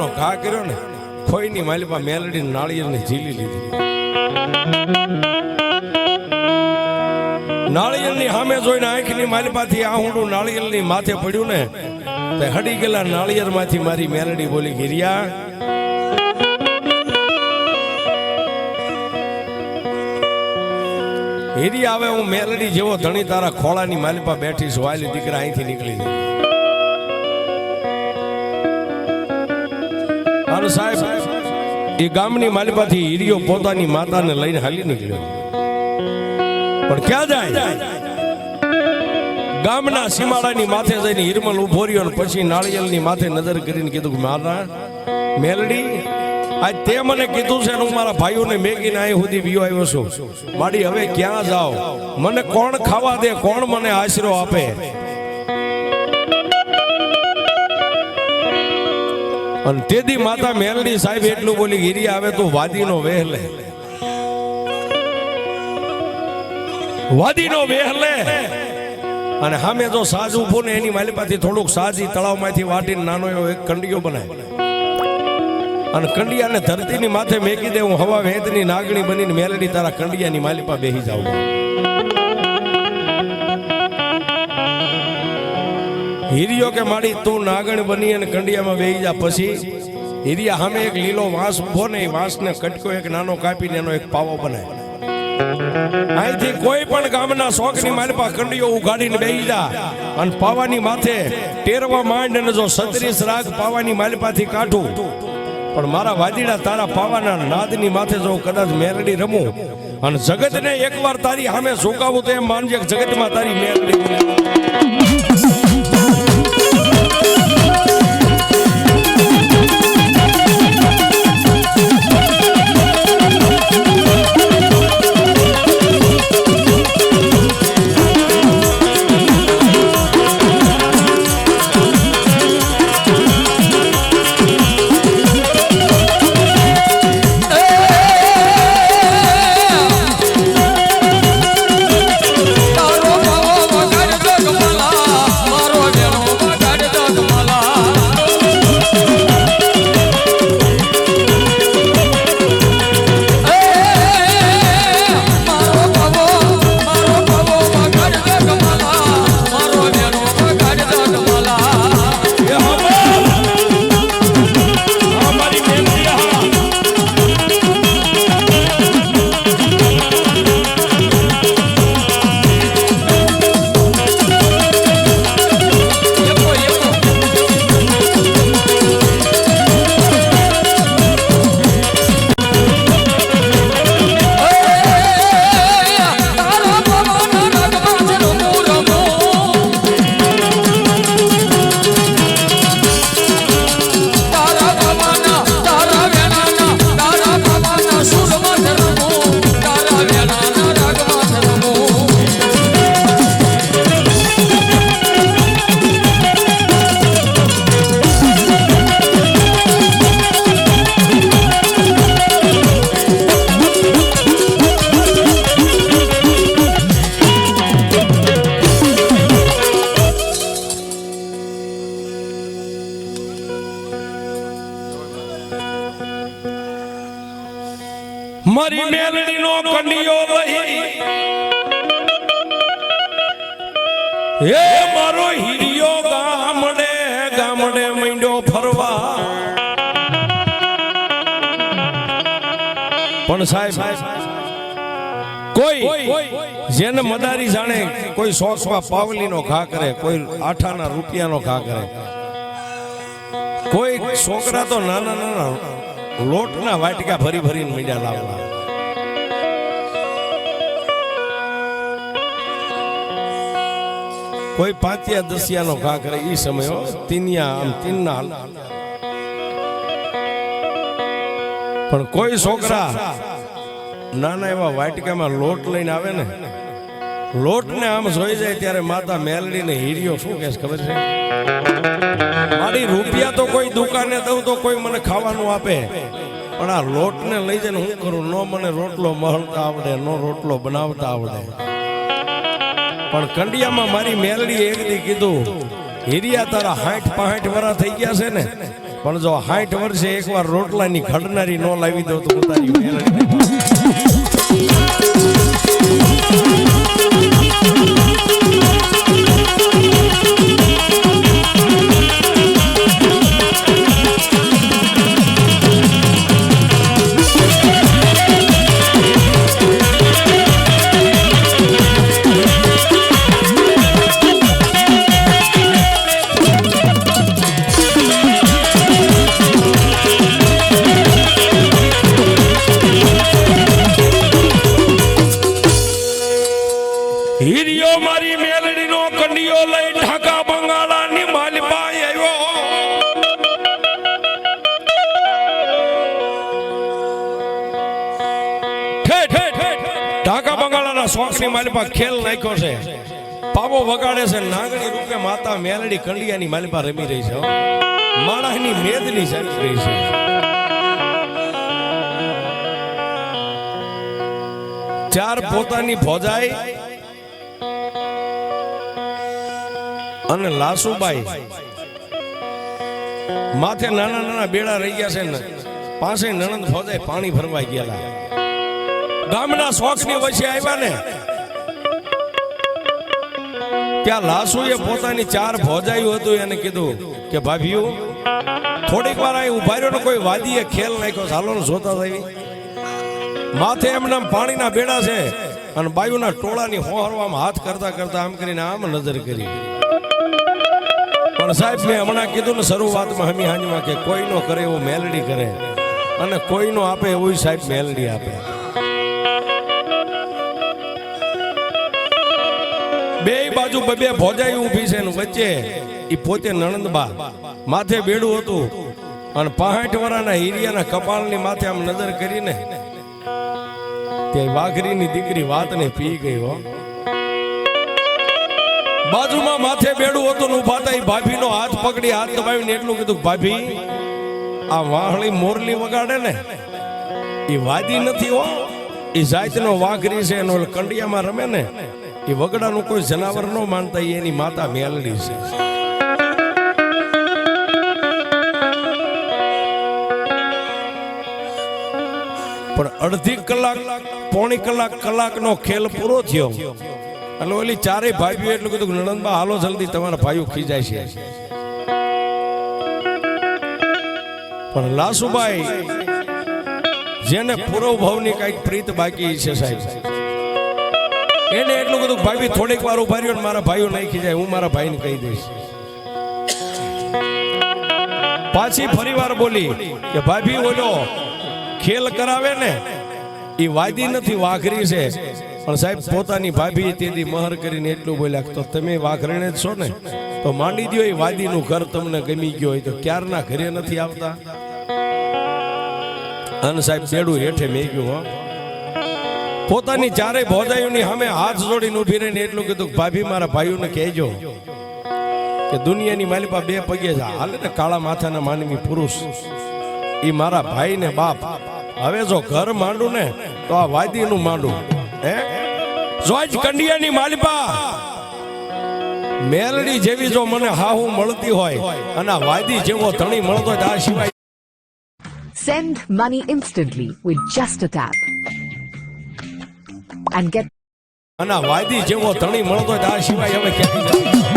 નો ઘા કર્યો ને ખોઈની માલિપા મેલડી નાળિયેરની ઝીલી લીધી. નાળિયેરની સામે જોઈને આંખની માલિપાથી આ હુંડું નાળિયેરની માથે પડ્યું ને, તે હડી ગયેલા નાળિયેરમાંથી મારી મેલડી બોલી ગિરિયા હીરી આવે હું મેલડી જેવો ધણી તારા ખોળાની માલિપા બેઠી છું વાલી દીકરા અહીંથી નીકળી જાય અરે સાહેબ, એ ગામની માલિપાથી હીરિયો પોતાની માતાને લઈને હાલી નીકળ્યો. પણ ક્યાં જાય? ગામના સીમાડાની માથે જઈને હિરમલ ઊભો રહ્યો અને પછી નાળિયેલની માથે નજર કરીને કીધું કે મારા મેલડી, આજ તે મને કીધું છે હું મારા ભાઈઓને મેગીને અહીં સુધી વિયો આવ્યો છું. માડી, હવે ક્યાં જાઓ? મને કોણ ખાવા દે? કોણ મને આશરો આપે? અને તેથી માતા મેલડી સાહેબ એટલું બોલી, ગીરી આવે તો વાદીનો વહેલે. વાદીનો વહેલે. અને સામે જો સાજ ઊભો ને એની માલિપાથી થોડુંક સાજી તળાવમાંથી વાટીને નાનો એવો એક કંડિયો બનાય અને કંડિયાને ધરતીની માથે મેકી દે, હું હવા વેદની નાગણી બનીને મેલડી તારા કંડિયાની માલિપા બેહી જાઉં. હીરિયો કે માડી, તું નાગણ બની અને કંડિયામાં બેહી જા પછી. હીરિયા સામે એક લીલો વાંસ ઊભો ને એ વાંસને કટકો એક નાનો કાપીને એનો એક પાવો બનાય અહીંથી કોઈ પણ ગામના શોખની માલપા કંડીઓ ઉગાડીને બેહી જા અને પાવાની માથે ટેરવા માંડ અને જો સત્રીસ રાગ પાવાની માલિપાથી કાઢું. પણ મારા વાદીડા તારા પાવાના નાદની માથે જો કદાચ મેરડી રમું અને જગતને એકવાર તારી સામે ઝુકાવું તો એમ માનજે જગતમાં તારી મેલડી મારી મેલડીનો કંડિયો વહી. હે મારો હિરિયો ગામડે ગામડે મીંડો ફરવા. પણ સાહેબ, કોઈ જેને મદારી જાણે કોઈ શોખમાં પાવલીનો ઘા કરે, કોઈ આઠાના રૂપિયાનો ઘા કરે. કોઈ છોકરા તો નાના નાના લોટના વાટકા ભરી ભરીને મીંડા લાવવા કોઈ પાંચિયા દસિયાનો ઘા કરે એ સમયો તીનિયા આમ પણ કોઈ છોકરા નાના એવા વાટકામાં લોટ લઈને આવે ને લોટ ને આમ જોઈ જાય ત્યારે માતા મેલડી ને હીરિયો શું કે ખબર છે? મારી રૂપિયા તો કોઈ દુકાને દઉં તો કોઈ મને ખાવાનું આપે. પણ આ લોટને લઈ જઈને હું કરું? નો મને રોટલો મળતા આવડે, નો રોટલો બનાવતા આવડે. પણ કંડિયામાં મારી મેલડી એક દી કીધું, હીરિયા તારા હાઠ પાઠ વરા થઈ ગયા છે ને? પણ જો હાઠ વર્ષે એકવાર રોટલાની ખડનારી નો લાવી દો તો પોતાની મેલડી લઈ ઢાકા બંગાળાની માલપાઈ આવ્યો. ઢાકા બંગાળાના શોખની માલપા ખેલ નાખ્યો છે. પાવો વગાડે છે. નાગણી રૂપે માતા મેલડી કંડિયાની માલપા રમી રહી છે માણસ માણસની મેદની ચાલી રહી છે. ચાર પોતાની ફોજાઈ અને લાસુબાઈ. માથે નાના નાના બેડા રહી ગયા છે ને, પાસે નણંદ ફોજાઈ પાણી ભરવા ગયા ગામના શોખની વચ્ચે આવ્યા ને, ત્યાં લાસુએ પોતાની ચાર ભોજાયું હતું, એને કીધું કે, ભાભીઓ, થોડીક વાર અહીં ઊભા રહ્યો ને, કોઈ વાદીએ ખેલ નાખ્યો ચાલો ને, જોતા થઈ માથે એમના પાણીના બેડા છે અને બાયુના ટોળાની હોહરવામાં હાથ કરતા કરતા આમ કરીને આમ નજર કરી. પણ સાહેબ મેં હમણાં કીધું ને શરૂઆતમાં હમી હાંજમાં કે કોઈનો કરે એવો મેલડી કરે. અને કોઈનો આપે એવું સાહેબ મેલડી આપે. બે બાજુ બબે ભોજાઈ ઊભી છે ને વચ્ચે. એ પોતે નણંદબા. માથે બેડું હતું. અને પાંઠ વરાના હીરિયાના કપાળની માથે આમ નજર કરીને તે વાઘરીની દીકરી વાતને પી ગઈ હો. બાજુમાં માથે બેડું હતું નું ભાતા એ ભાભીનો હાથ પકડી, હાથ દબાવીને એટલું કીધું, ભાભી, આ વાહળી મોરલી વગાડે ને એ વાદી નથી હો એ જાતનો વાઘરી છે, એનો કંડિયામાં રમે ને એ વગડાનું કોઈ જનાવર ન માનતા એની માતા મેલડી છે. પણ અડધી કલાક, પોણી કલાક, કલાકનો ખેલ પૂરો થયો. એટલે ઓલી ચારેય ભાઈઓ એટલું કીધું નણંદબા હાલો જલ્દી, તમારા ભાઈઓ ખીજાય છે. પણ લાસુભાઈ, જેને પૂર્વ ભાવની કંઈક પ્રીત બાકી છે સાહેબ, એને એટલું બધું ભાભી, થોડીક વાર ઊભા રહ્યો મારા ભાઈઓ નહીં ખીજાય, હું મારા ભાઈને કહી દઈશ. પાછી ફરી વાર બોલી કે ભાભી ઓલો ખેલ કરાવે ને એ વાદી નથી, વાઘરી છે. પણ સાહેબ, પોતાની ભાભી તેથી મહર કરીને એટલું બોલ્યા તો તમે વાઘરણે જ છો ને? તો માંડી દો એ વાદીનું ઘર તમને ગમી ગયો હોય તો ક્યારના ઘરે નથી આવતા? અને સાહેબ, બેડું હેઠે મેગ્યું, હો. પોતાની ચારે ભોજાઈઓની સામે હાથ જોડીને ઊભી રહીને એટલું કીધું ભાભી, મારા ભાઈઓને કહેજો કે દુનિયાની માલિપા બે પગે છે. હાલે ને કાળા માથાના માનવી પુરુષ. એ મારા ભાઈ ને બાપ. હવે જો ઘર માંડું ને, તો આ વાદીનું માંડું. હે? જો આજ કંડિયાની માલિપા મેલડી જેવી જો મને હાહુ મળતી હોય અને વાદી જેવો ધણી મળતો હોય આ સિવાય send money instantly with just a tap and get અને વાદી જેવો ધણી મળતો હોય આ સિવાય હવે ક્યાંથી જાય?